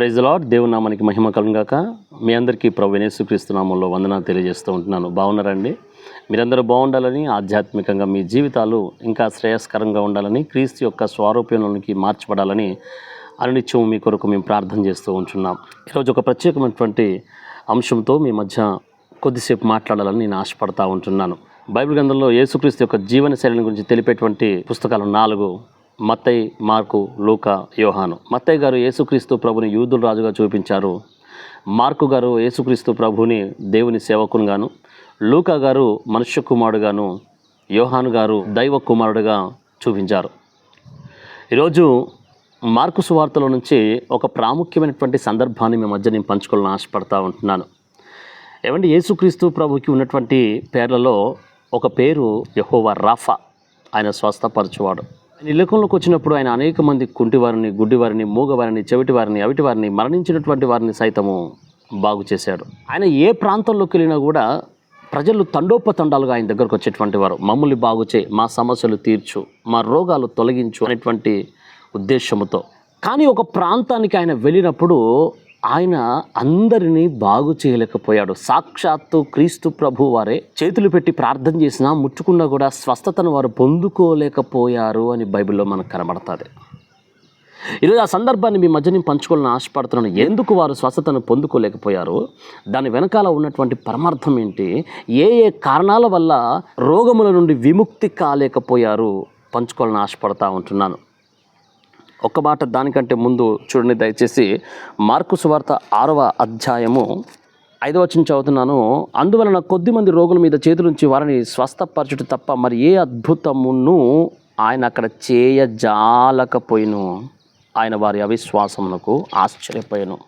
Praise lord దేవుని నామానికి మహిమ కలుగాక మీ అందరికీ ప్రభు యేసుక్రీస్తు నామంలో వందనాలు తెలియజేస్తూ ఉంటున్నాను. బాగున్నారండి? మీరందరూ బాగుండాలని ఆధ్యాత్మికంగా మీ జీవితాలు ఇంకా శ్రేయస్కరంగా ఉండాలని క్రీస్తు యొక్క స్వారూప్యంలోనికి మార్చబడాలని అనునిత్యం మీ కొరకు మేము ప్రార్థన చేస్తూ ఉంటున్నాం. ఈరోజు ఒక ప్రత్యేకమైనటువంటి అంశంతో మీ మధ్య కొద్దిసేపు మాట్లాడాలని నేను ఆశపడతా ఉంటున్నాను. బైబిల్ గ్రంథంలో యేసుక్రీస్తు యొక్క జీవన శైలిని గురించి తెలిపేటువంటి పుస్తకాలు నాలుగు. మత్తై మార్కు లూక యోహాను. మత్తయ్య గారు యేసుక్రీస్తు ప్రభుని యూదుల రాజుగా చూపించారు. మార్కు గారు యేసుక్రీస్తు ప్రభుని దేవుని సేవకునిగాను. లూకా గారు మనుష్య కుమారుడుగాను. యోహాను గారు దైవ కుమారుడుగా చూపించారు. ఈరోజు మార్కు సువార్తల నుంచి ఒక ప్రాముఖ్యమైనటువంటి సందర్భాన్ని మీ మధ్య నేను పంచుకోవాలని ఆశపడతా ఉంటున్నాను. ఏమంటే యేసుక్రీస్తు ప్రభుకి ఉన్నటువంటి పేర్లలో ఒక పేరు యహోవా రాఫా. ఆయన స్వస్థపరచువాడు. ఆయన ఈ లోకంలోకి వచ్చినప్పుడు ఆయన అనేక మంది కుంటివారిని గుడ్డివారిని మూగవారిని చెవిటివారిని అవిటివారిని మరణించినటువంటి వారిని సైతము బాగు చేశాడు. ఆయన ఏ ప్రాంతంలోకి వెళ్ళినా కూడా ప్రజలు తండోపతండాలుగా ఆయన దగ్గరకు వచ్చేటువంటి వారు. మమ్మల్ని బాగు చేయి మా సమస్యలు తీర్చు మా రోగాలు తొలగించు అనేటువంటి ఉద్దేశముతో. కానీ ఒక ప్రాంతానికి ఆయన వెళ్ళినప్పుడు ఆయన అందరినీ బాగు చేయలేకపోయాడు. సాక్షాత్తు క్రీస్తు ప్రభు వారే చేతులు పెట్టి ప్రార్థన చేసినా ముట్టుకున్నా కూడా స్వస్థతను వారు పొందుకోలేకపోయారు అని బైబిల్లో మనకు కనబడుతుంది. ఈరోజు ఆ సందర్భాన్ని మీ మధ్య నేను పంచుకోవాలని ఆశపడుతున్నాను. ఎందుకు వారు స్వస్థతను పొందుకోలేకపోయారు? దాని వెనకాల ఉన్నటువంటి పరమార్థం ఏంటి? ఏ ఏ కారణాల వల్ల రోగముల నుండి విముక్తి కాలేకపోయారు? పంచుకోవాలని ఆశపడతా ఉంటున్నాను. ఒక్క మాట దానికంటే ముందు చూడండి దయచేసి మార్కు సువార్త ఆరవ అధ్యాయము ఐదవ వచ్చిన చదువుతున్నాను. అందువలన కొద్ది మంది రోగుల మీద చేతులుంచి వారిని స్వస్థపరచుట తప్ప మరి ఏ అద్భుతమును ఆయన అక్కడ చేయజాలకపోయిను? ఆయన వారి అవిశ్వాసమునకు ఆశ్చర్యపోయాను.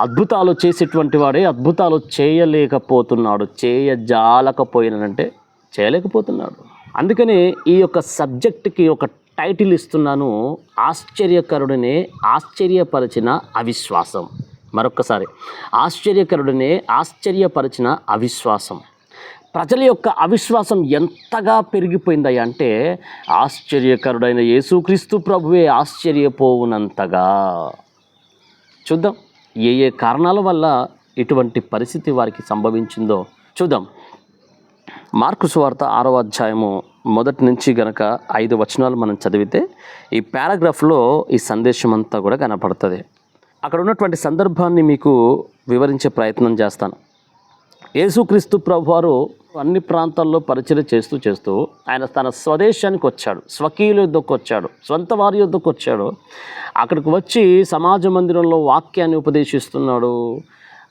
అద్భుతాలు చేసేటువంటి వాడే అద్భుతాలు చేయలేకపోతున్నాడు. చేయజాలకపోయినంటే చేయలేకపోతున్నాడు. అందుకని ఈ యొక్క సబ్జెక్ట్కి ఒక టైటిల్ ఇస్తున్నాను ఆశ్చర్యకరుడనే ఆశ్చర్యపరిచిన అవిశ్వాసం. మరొక్కసారి ఆశ్చర్యకరుడనే ఆశ్చర్యపరిచిన అవిశ్వాసం. ప్రజల యొక్క అవిశ్వాసం ఎంతగా పెరిగిపోయిందయ్యా అంటే ఆశ్చర్యకరుడైన యేసుక్రీస్తు ప్రభువే ఆశ్చర్యపోవునంతగా. చూద్దాం ఏ ఏ కారణాల వల్ల ఇటువంటి పరిస్థితి వారికి సంభవించిందో చూద్దాం. మార్కు సువార్త ఆరవ అధ్యాయము మొదటి నుంచి గనక ఐదు వచనాలు మనం చదివితే ఈ పారాగ్రాఫ్లో ఈ సందేశం అంతా కూడా కనపడుతుంది. అక్కడ ఉన్నటువంటి సందర్భాన్ని మీకు వివరించే ప్రయత్నం చేస్తాను. యేసుక్రీస్తు ప్రభువారు అన్ని ప్రాంతాల్లో పరిచయం చేస్తూ చేస్తూ ఆయన తన స్వదేశానికి వచ్చాడు. స్వకీయుల యుద్ధకు వచ్చాడు. సొంత వారి యుద్ధకు వచ్చాడు. అక్కడికి వచ్చి సమాజ మందిరంలో వాక్యాన్ని ఉపదేశిస్తున్నాడు.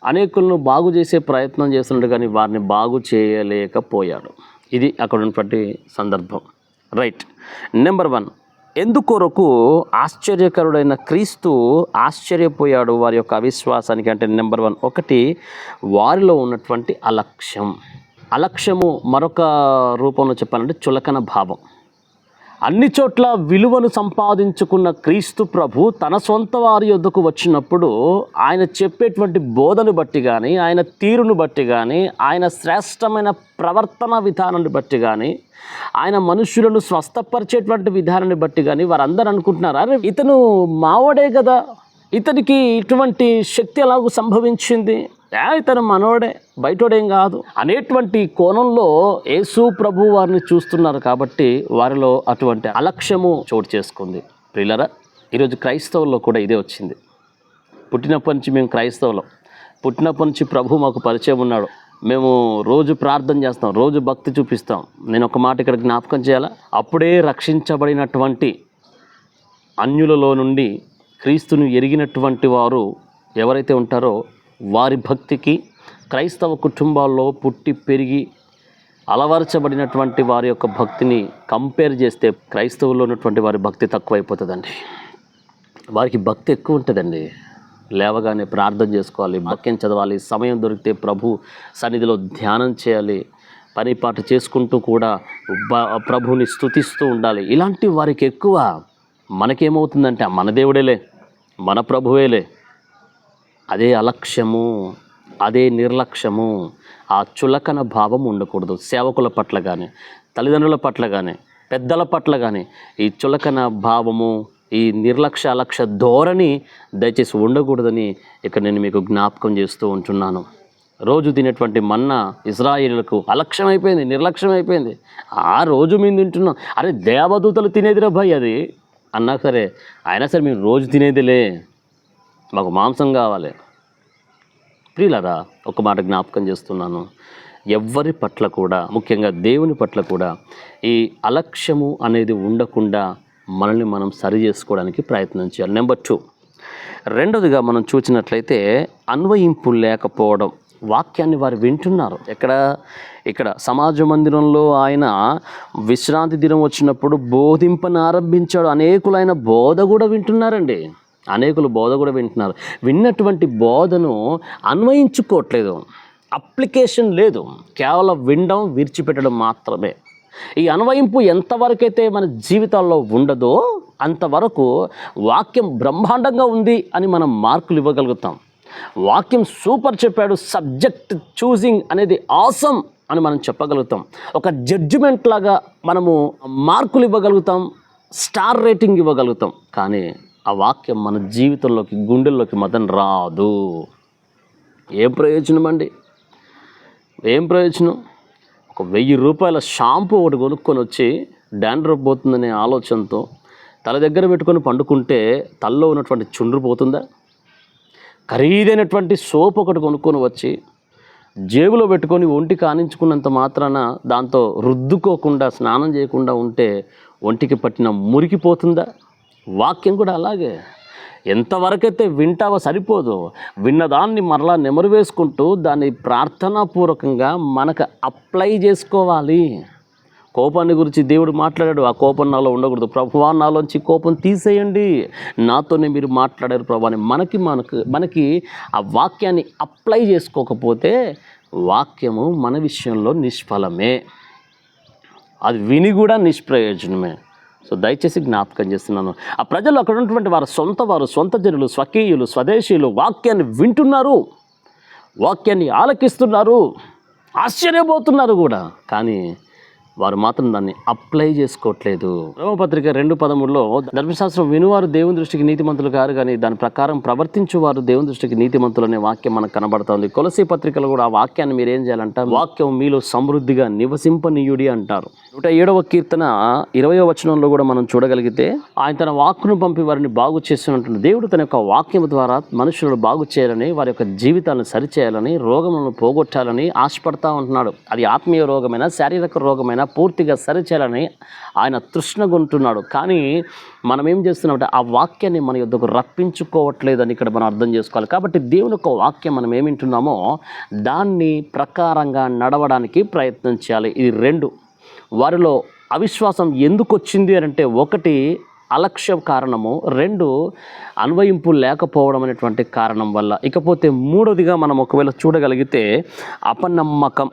అనేకులను బాగు చేసే ప్రయత్నం చేస్తున్నాడు కానీ వారిని బాగు చేయలేకపోయాడు. ఇది అక్కడ ఉన్నటువంటి సందర్భం రైట్ నెంబర్ వన్ ఎందుకొరకు ఆశ్చర్యకరుడైన క్రీస్తు ఆశ్చర్యపోయాడు వారి యొక్క అవిశ్వాసానికి అంటే నెంబర్ వన్ ఒకటి వారిలో ఉన్నటువంటి అలక్ష్యం. అలక్ష్యము మరొక రూపంలో చెప్పాలంటే చులకన భావం. అన్ని చోట్ల విలువను సంపాదించుకున్న క్రీస్తు ప్రభు తన సొంత వారి యొద్దకు వచ్చినప్పుడు ఆయన చెప్పేటువంటి బోధను బట్టి కానీ ఆయన తీరును బట్టి కానీ ఆయన శ్రేష్టమైన ప్రవర్తన విధానాన్ని బట్టి కానీ ఆయన మనుషులను స్వస్థపరిచేటువంటి విధానాన్ని బట్టి కానీ వారందరూ అనుకుంటున్నారు? అరే ఇతను మావడే కదా ఇతనికి ఇటువంటి శక్తి ఎలాగూ సంభవించింది? ఇతను మనోడే బయటోడేం కాదు. అనేటువంటి కోణంలో యేసు ప్రభు వారిని చూస్తున్నారు కాబట్టి వారిలో అటువంటి అలక్ష్యము చోటు చేసుకుంది. ప్రియులరా ఈరోజు క్రైస్తవుల్లో కూడా ఇదే వచ్చింది. పుట్టినప్పటి నుంచి మేము క్రైస్తవులం. పుట్టినప్పటి నుంచి ప్రభు మాకు పరిచయం ఉన్నాడు. మేము రోజు ప్రార్థన చేస్తాం రోజు భక్తి చూపిస్తాం. నేను ఒక మాట ఇక్కడ జ్ఞాపకం చేయాలా? అప్పుడే రక్షించబడినటువంటి అన్యులలో నుండి క్రీస్తును ఎరిగినటువంటి వారు ఎవరైతే ఉంటారో వారి భక్తికి క్రైస్తవ కుటుంబాల్లో పుట్టి పెరిగి అలవరచబడినటువంటి వారి యొక్క భక్తిని కంపేర్ చేస్తే క్రైస్తవుల్లో ఉన్నటువంటి వారి భక్తి తక్కువైపోతుందండి. వారికి భక్తి ఎక్కువ ఉంటుందండి. లేవగానే ప్రార్థన చేసుకోవాలి వాక్యం చదవాలి సమయం దొరికితే ప్రభు సన్నిధిలో ధ్యానం చేయాలి పని పాట చేసుకుంటూ కూడా ప్రభుని స్తుతిస్తూ ఉండాలి. ఇలాంటి వారికి ఎక్కువ మనకేమవుతుందంటే "ఆ, మన దేవుడేలే మన ప్రభువేలే అదే అలక్ష్యము అదే నిర్లక్ష్యము ఆ చులకన భావం ఉండకూడదు. సేవకుల పట్ల కానీ తల్లిదండ్రుల పట్ల కానీ పెద్దల పట్ల కానీ ఈ చులకన భావము ఈ నిర్లక్ష్య అలక్ష్య ధోరణి దయచేసి ఉండకూడదని ఇక్కడ నేను మీకు జ్ఞాపకం చేస్తూ ఉంటున్నాను. రోజు తినేటువంటి మన్నా ఇజ్రాయిలకు అలక్ష్యం అయిపోయింది నిర్లక్ష్యం అయిపోయింది ఆ రోజు మేము తింటున్నాం. అరే దేవదూతలు తినేదిరా భయ్ అది? అన్నా సరే అయినా సరే మేము రోజు తినేదిలే. మాకు మాంసం కావాలి. ప్రియులరా ఒక మాట జ్ఞాపకం చేస్తున్నాను. ఎవ్వరి పట్ల కూడా ముఖ్యంగా దేవుని పట్ల కూడా ఈ అలక్ష్యము అనేది ఉండకుండా మనల్ని మనం సరి చేసుకోవడానికి ప్రయత్నం చేయాలి. నెంబర్ టూ రెండవదిగా మనం చూసినట్లయితే అన్వయింపు లేకపోవడం. వాక్యాన్ని వారు వింటున్నారు. ఎక్కడ? ఇక్కడ సమాజ మందిరంలో ఆయన విశ్రాంతి దినం వచ్చినప్పుడు బోధింపని ఆరంభించాడు. అనేకులైన బోధ కూడా వింటున్నారండి. అనేకులు బోధ కూడా వింటున్నారు. విన్నటువంటి బోధను అన్వయించుకోవట్లేదు. అప్లికేషన్ లేదు. కేవలం వినడం విరిచిపెట్టడం మాత్రమే. ఈ అన్వయింపు ఎంతవరకైతే మన జీవితాల్లో ఉండదో అంతవరకు వాక్యం బ్రహ్మాండంగా ఉంది అని మనం మార్కులు ఇవ్వగలుగుతాం. వాక్యం సూపర్ చెప్పాడు సబ్జెక్ట్ చూసింగ్ అనేది ఆసం అని మనం చెప్పగలుగుతాం. ఒక జడ్జిమెంట్ లాగా మనము మార్కులు ఇవ్వగలుగుతాం స్టార్ రేటింగ్ ఇవ్వగలుగుతాం. కానీ ఆ వాక్యం మన జీవితంలోకి గుండెల్లోకి మతం రాదు. ఏం ప్రయోజనం అండి? ఏం ప్రయోజనం? ఒక వెయ్యి రూపాయల షాంపూ ఒకటి కొనుక్కొని వచ్చి డాండ్రఫ్ పోతుందనే ఆలోచనతో తల దగ్గర పెట్టుకొని పండుకుంటే తలలో ఉన్నటువంటి చుండ్రు పోతుందా? ఖరీదైనటువంటి సోప్ ఒకటి కొనుక్కొని వచ్చి జేబులో పెట్టుకొని ఒంటి కానించుకున్నంత మాత్రాన దాంతో రుద్దుకోకుండా స్నానం చేయకుండా ఉంటే ఒంటికి పట్టిన మురికిపోతుందా వాక్యం కూడా అలాగే. ఎంతవరకైతే వింటావో సరిపోదు విన్నదాన్ని మరలా నెమరు వేసుకుంటూ దాన్ని ప్రార్థనాపూర్వకంగా మనకు అప్లై చేసుకోవాలి. కోపాన్ని గురించి దేవుడు మాట్లాడాడు ఆ కోపం నాలో ఉండకూడదు. ప్రభువా నాలోంచి కోపం తీసేయండి. నాతోనే మీరు మాట్లాడారు ప్రభు అని మనకి మనకు మనకి ఆ వాక్యాన్ని అప్లై చేసుకోకపోతే వాక్యము మన విషయంలో నిష్ఫలమే. అది విని కూడా నిష్ప్రయోజనమే. సో దయచేసి జ్ఞాపకం చేస్తున్నాను. ఆ ప్రజలు అక్కడ ఉన్నటువంటి వారు సొంత వారు సొంత జనులు స్వకీయులు స్వదేశీయులు వాక్యాన్ని వింటున్నారు. వాక్యాన్ని ఆలకిస్తున్నారు. ఆశ్చర్యపోతున్నారు కూడా. కానీ వారు మాత్రం దాన్ని అప్లై చేసుకోవట్లేదు. రోమపత్రిక రెండు పదమూడులో ధర్మశాస్త్రం వినువారు దేవుని దృష్టికి నీతిమంతులు కారు కానీ దాని ప్రకారం ప్రవర్తించువారు దేవుని దృష్టికి నీతిమంతులు అనే వాక్యం మనకు కనబడుతుంది. కొలసీ పత్రికలు కూడా ఆ వాక్యాన్ని మీరు ఏం చేయాలంట వాక్యం మీలో సమృద్ధిగా నివసింపనీయుడి అంటారు. నూట ఏడవ కీర్తన ఇరవయో వచనంలో కూడా మనం చూడగలిగితే ఆయన తన వాక్కును పంపి వారిని బాగు చేస్తున్నట్టు దేవుడు తన యొక్క వాక్యం ద్వారా మనుషులను బాగు చేయాలని వారి యొక్క జీవితాలను సరిచేయాలని రోగములను పోగొట్టాలని ఆశపడతా ఉంటున్నాడు. అది ఆత్మీయ రోగమైనా శారీరక రోగమైనా పూర్తిగా సరిచేయాలని ఆయన తృష్ణగొంటున్నాడు కానీ మనం ఏం చేస్తున్నామంటే ఆ వాక్యాన్ని మన యొద్దకు రప్పించుకోవట్లేదని ఇక్కడ మనం అర్థం చేసుకోవాలి. కాబట్టి దేవుని యొక్క వాక్యం మనం ఏమింటున్నామో దాన్ని ప్రకారంగా నడవడానికి ప్రయత్నం చేయాలి. ఇది రెండు. వారిలో అవిశ్వాసం ఎందుకు వచ్చింది అని అంటే ఒకటి అలక్ష్య కారణము రెండు అన్వయింపు లేకపోవడం అనేటువంటి కారణం వల్ల. ఇకపోతే మూడోదిగా మనం ఒకవేళ చూడగలిగితే అపనమ్మకం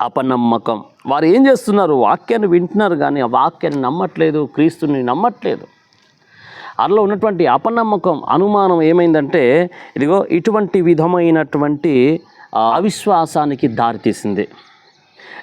అపనమ్మకం. వారు ఏం చేస్తున్నారు? వాక్యాన్ని వింటున్నారు కానీ ఆ వాక్యాన్ని నమ్మట్లేదు క్రీస్తుని నమ్మట్లేదు. అందులో ఉన్నటువంటి అపనమ్మకం అనుమానం ఏమైందంటే ఇదిగో ఇటువంటి విధమైనటువంటి అవిశ్వాసానికి దారితీసింది.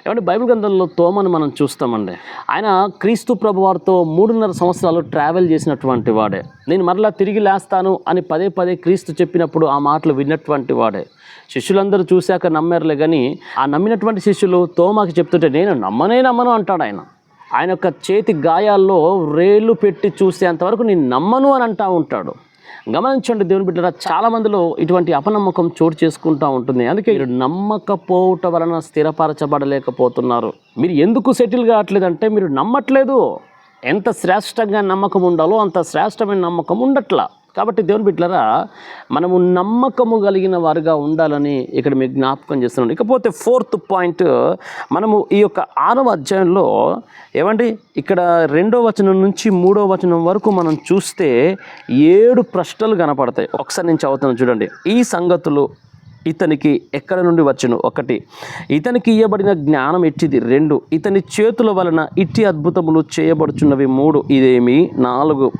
ఏమంటే బైబిల్ గ్రంథంలో తోమను మనం చూస్తామండి. ఆయన క్రీస్తు ప్రభువారితో మూడున్నర సంవత్సరాలు ట్రావెల్ చేసినటువంటి వాడే. నేను మరలా తిరిగి లేస్తాను అని పదే పదే క్రీస్తు చెప్పినప్పుడు ఆ మాటలు విన్నటువంటి వాడే. శిష్యులందరూ చూశాక నమ్మారులే కానీ ఆ నమ్మినటువంటి శిష్యులు తోమాకి చెప్తుంటే నేను నమ్మనే నమ్మను అంటాడు ఆయన. ఆయన యొక్క చేతి గాయాల్లో రేళ్ళు పెట్టి చూసేంతవరకు నేను నమ్మను అని అంటా ఉంటాడు. గమనించండి దేవుని బిడ్డరా చాలా మందిలో ఇటువంటి అపనమ్మకం చోటు చేసుకుంటూ ఉంటుంది. అందుకే మీరు నమ్మకపోవటం వలన స్థిరపరచబడలేకపోతున్నారు. మీరు ఎందుకు సెటిల్ కావట్లేదంటే మీరు నమ్మట్లేదు. ఎంత శ్రేష్టంగా నమ్మకం ఉండాలో అంత శ్రేష్టమైన నమ్మకం ఉండట్లా. కాబట్టి దేవుని బిడ్డలరా మనము నమ్మకము కలిగిన వారుగా ఉండాలని ఇక్కడ మీకు జ్ఞాపకం చేస్తున్నాను. ఇకపోతే ఫోర్త్ పాయింట్ మనము ఈ యొక్క ఆరవ అధ్యాయంలో ఏమండి? ఇక్కడ రెండో వచనం నుంచి మూడో వచనం వరకు మనం చూస్తే ఏడు ప్రశ్నలు కనపడతాయి. ఒకసారి నేను చదువుతాను చూడండి. ఈ సంగతులు ఇతనికి ఎక్కడ నుండి వచ్చును? ఒకటి. ఇతనికి ఇయ్యబడిన జ్ఞానం ఎట్టిది? రెండు. ఇతని చేతుల వలన ఇట్టి అద్భుతములు చేయబడుచున్నవి మూడు. ఇదేమి? నాలుగు.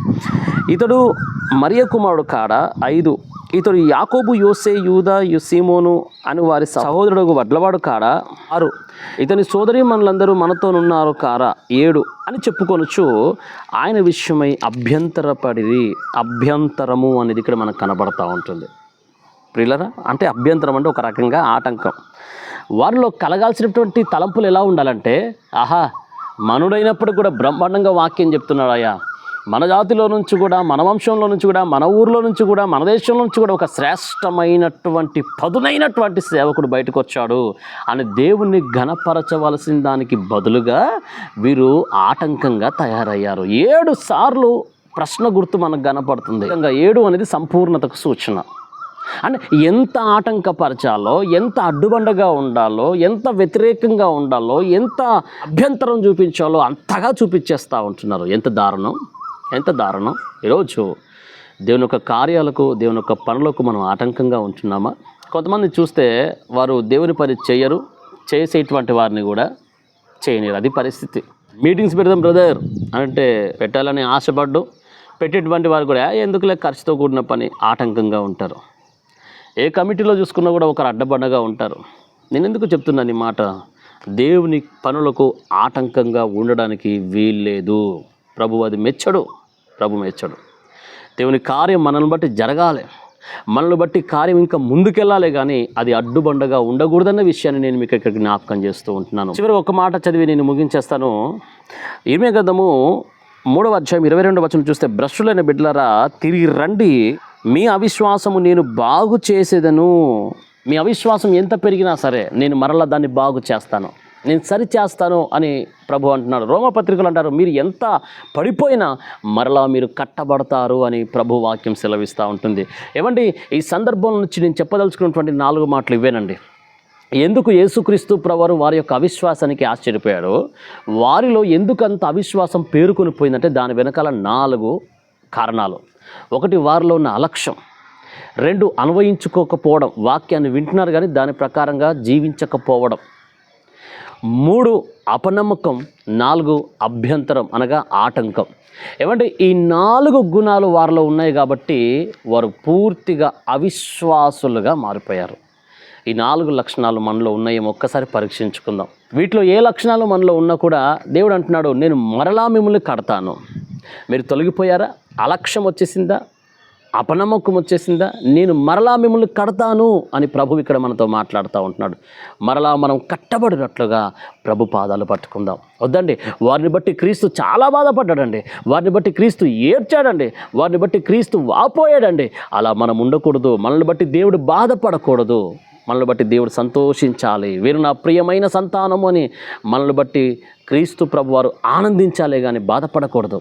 ఇతడు మరియ కుమారుడు కాడ? ఐదు. ఇతడు యాకోబు యోసే యూదా యుసీమోను అని వారి సహోదరుడు వడ్లవాడు కాడా? ఆరు. ఇతని సోదరి మనలందరూ మనతోనున్నారు కారా? ఏడు. అని చెప్పుకొనొచ్చు ఆయన విషయమై అభ్యంతరపడిది అభ్యంతరము అనేది ఇక్కడ మనకు కనబడతా ఉంటుంది. ప్రియులరా అంటే అభ్యంతరం అంటే ఒక రకంగా ఆటంకం. వారిలో కలగాల్సినటువంటి తలంపులు ఎలా ఉండాలంటే ఆహా మనుడైనప్పుడు కూడా బ్రహ్మాండంగా వాక్యం చెప్తున్నాడయ్యా మన జాతిలో నుంచి కూడా మన వంశంలో నుంచి కూడా మన ఊర్లో నుంచి కూడా మన దేశంలో నుంచి కూడా ఒక శ్రేష్టమైనటువంటి పదునైనటువంటి సేవకుడు బయటకు వచ్చాడు అని దేవుణ్ణి ఘనపరచవలసిన దానికి బదులుగా వీరు ఆటంకంగా తయారయ్యారు. ఏడు సార్లు ప్రశ్న గుర్తు మనకు కనపడుతుంది. ఇంకా ఏడు అనేది సంపూర్ణతకు సూచన. అంటే ఎంత ఆటంకపరచాలో ఎంత అడ్డుబండగా ఉండాలో ఎంత వ్యతిరేకంగా ఉండాలో ఎంత అభ్యంతరం చూపించాలో అంతగా చూపించేస్తూ ఉంటున్నారు. ఎంత దారుణం? ఎంత దారుణం? ఈరోజు దేవుని యొక్క కార్యాలకు దేవుని యొక్క పనులకు మనం ఆటంకంగా ఉంటున్నామా? కొంతమంది చూస్తే వారు దేవుని పని చేయరు చేసేటువంటి వారిని కూడా చేయనిరు అది పరిస్థితి. మీటింగ్స్ పెడదాం బ్రదర్ అంటే పెట్టాలని ఆశపడ్డు. పెట్టేటువంటి వారు కూడా ఎందుకులే ఖర్చుతో కూడిన పని? ఆటంకంగా ఉంటారు. ఏ కమిటీలో చూసుకున్నా కూడా ఒకరు అడ్డబండగా ఉంటారు. నేను ఎందుకు చెప్తున్నాను ఈ మాట? దేవుని పనులకు ఆటంకంగా ఉండడానికి వీల్లేదు. ప్రభు అది మెచ్చడు. ప్రభు మెచ్చడు. దేవుని కార్యం మనల్ని బట్టి జరగాలి. మనల్ని బట్టి కార్యం ఇంకా ముందుకెళ్ళాలి కానీ అది అడ్డుబండగా ఉండకూడదన్న విషయాన్ని నేను మీకు ఇక్కడ జ్ఞాపకం చేస్తూ ఉంటున్నాను. చివరి ఒక మాట చదివి నేను ముగించేస్తాను. ఈమె గదము మూడవ అధ్యాయం ఇరవై రెండు వచనం చూస్తే భ్రష్టులైన బిడ్డలరా తిరిగి రండి. మీ అవిశ్వాసము నేను బాగు చేసేదను. మీ అవిశ్వాసం ఎంత పెరిగినా సరే నేను మరలా దాన్ని బాగు చేస్తాను. నేను సరి చేస్తాను అని ప్రభు అంటున్నాడు. రోమపత్రికలు అంటారు మీరు ఎంత పడిపోయినా మరలా మీరు కట్టబడతారు అని ప్రభు వాక్యం సెలవిస్తూ ఉంటుంది. ఏమండి ఈ సందర్భం నుంచి నేను చెప్పదలుచుకున్నటువంటి నాలుగు మాటలు ఇవేనండి ఎందుకు యేసుక్రీస్తు ప్రవరు వారి యొక్క అవిశ్వాసానికి ఆశ్చర్యపోయారు వారిలో ఎందుకంత అవిశ్వాసం పేరుకొని పోయిందంటే దాని వెనకాల నాలుగు కారణాలు. ఒకటి వారిలో ఉన్న అలక్ష్యం. రెండు అన్వయించుకోకపోవడం. వాక్యాన్ని వింటున్నారు కానీ దాని ప్రకారంగా జీవించకపోవడం. మూడు అపనమ్మకం. నాలుగు అభ్యంతరం అనగా ఆటంకం. ఏమంటే ఈ నాలుగు గుణాలు వారిలో ఉన్నాయి కాబట్టి వారు పూర్తిగా అవిశ్వాసులుగా మారిపోయారు. ఈ నాలుగు లక్షణాలు మనలో ఉన్నాయేమో ఒక్కసారి పరీక్షించుకుందాం. వీటిలో ఏ లక్షణాలు మనలో ఉన్నా కూడా దేవుడు అంటున్నాడు నేను మరలా మిమ్మల్ని కడతాను. మీరు తొలగిపోయారా? అలక్ష్యం వచ్చేసిందా? అపనమ్మకం వచ్చేసిందా? నేను మరలా మిమ్మల్ని కడతాను అని ప్రభు ఇక్కడ మనతో మాట్లాడుతూ ఉంటున్నాడు. మరలా మనం కట్టబడినట్లుగా ప్రభు పాదాలు పట్టుకుందాం. వద్దండి వారిని బట్టి క్రీస్తు చాలా బాధపడ్డాడండి. వారిని బట్టి క్రీస్తు ఏడ్చాడండి. వారిని బట్టి క్రీస్తు వాపోయాడండి. అలా మనం ఉండకూడదు. మనల్ని బట్టి దేవుడు బాధపడకూడదు. మనల్ని బట్టి దేవుడు సంతోషించాలి. వీరు నా ప్రియమైన సంతానము అని మనల్ని బట్టి క్రీస్తు ప్రభువారు ఆనందించాలి కానీ బాధపడకూడదు.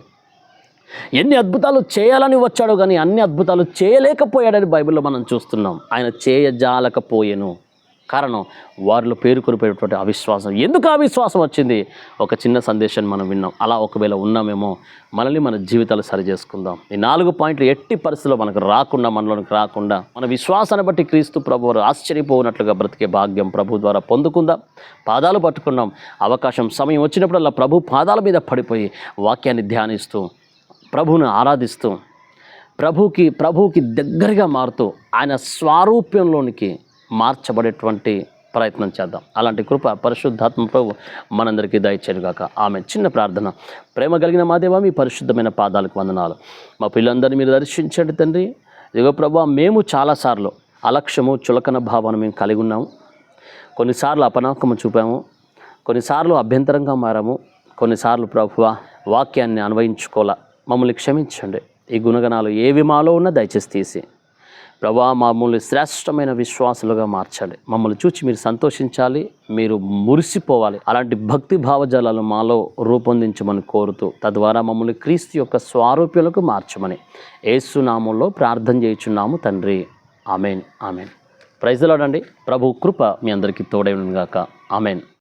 ఎన్ని అద్భుతాలు చేయాలని వచ్చాడో కానీ అన్ని అద్భుతాలు చేయలేకపోయాడని బైబిల్లో మనం చూస్తున్నాం. ఆయన చేయజాలకపోయేను. కారణం వారిలో పేరుకొనిపోయేటువంటి అవిశ్వాసం. ఎందుకు అవిశ్వాసం వచ్చింది? ఒక చిన్న సందేశాన్ని మనం విన్నాం. అలా ఒకవేళ ఉన్నామేమో మనల్ని మన జీవితాలు సరి చేసుకుందాం. ఈ నాలుగు పాయింట్లు ఎట్టి పరిస్థితుల్లో మనకు రాకుండా మనలోనికి రాకుండా మన విశ్వాసాన్ని బట్టి క్రీస్తు ప్రభు ఆశ్చర్యపోనట్లుగా బ్రతికే భాగ్యం ప్రభు ద్వారా పొందుకుందాం. పాదాలు పట్టుకున్నాం. అవకాశం సమయం వచ్చినప్పుడల్లా ప్రభు పాదాల మీద పడిపోయి వాక్యాన్ని ధ్యానిస్తూ ప్రభువును ఆరాధిస్తూ ప్రభుకి ప్రభుకి దగ్గరగా మారుతూ ఆయన స్వారూప్యంలోనికి మార్చబడేటువంటి ప్రయత్నం చేద్దాం. అలాంటి కృప పరిశుద్ధాత్మ ప్రభు మనందరికీ దయచేరుగాక ఆమె చిన్న ప్రార్థన. ప్రేమ కలిగిన మాదేవా మీ పరిశుద్ధమైన పాదాలకు వందనాలు. మా పిల్లలందరినీ మీరు దర్శించండి తండ్రి. ఇదిగో ప్రభు మేము చాలాసార్లు అలక్ష్యము చులకన భావన మేము కలిగి ఉన్నాము. కొన్నిసార్లు అపనాకము చూపాము. కొన్నిసార్లు అభ్యంతరంగా మారాము. కొన్నిసార్లు ప్రభువ వాక్యాన్ని అన్వయించుకోలే మమ్మల్ని క్షమించండి. ఈ గుణగణాలు ఏవి మాలో ఉన్నా దయచేసి తీసి. ప్రభా మమ్మల్ని శ్రేష్టమైన విశ్వాసులుగా మార్చాలి. మమ్మల్ని చూచి మీరు సంతోషించాలి మీరు మురిసిపోవాలి. అలాంటి భక్తి భావజాలాలు మాలో రూపొందించమని కోరుతూ తద్వారా మమ్మల్ని క్రీస్తు యొక్క స్వారూప్యులకు మార్చమని ఏసునామంలో ప్రార్థన చేయుచున్నాము తండ్రి. Amen amen. ప్రైజ్లాడండి ప్రభు కృప మీ అందరికీ తోడైనగాక ఆమెన్.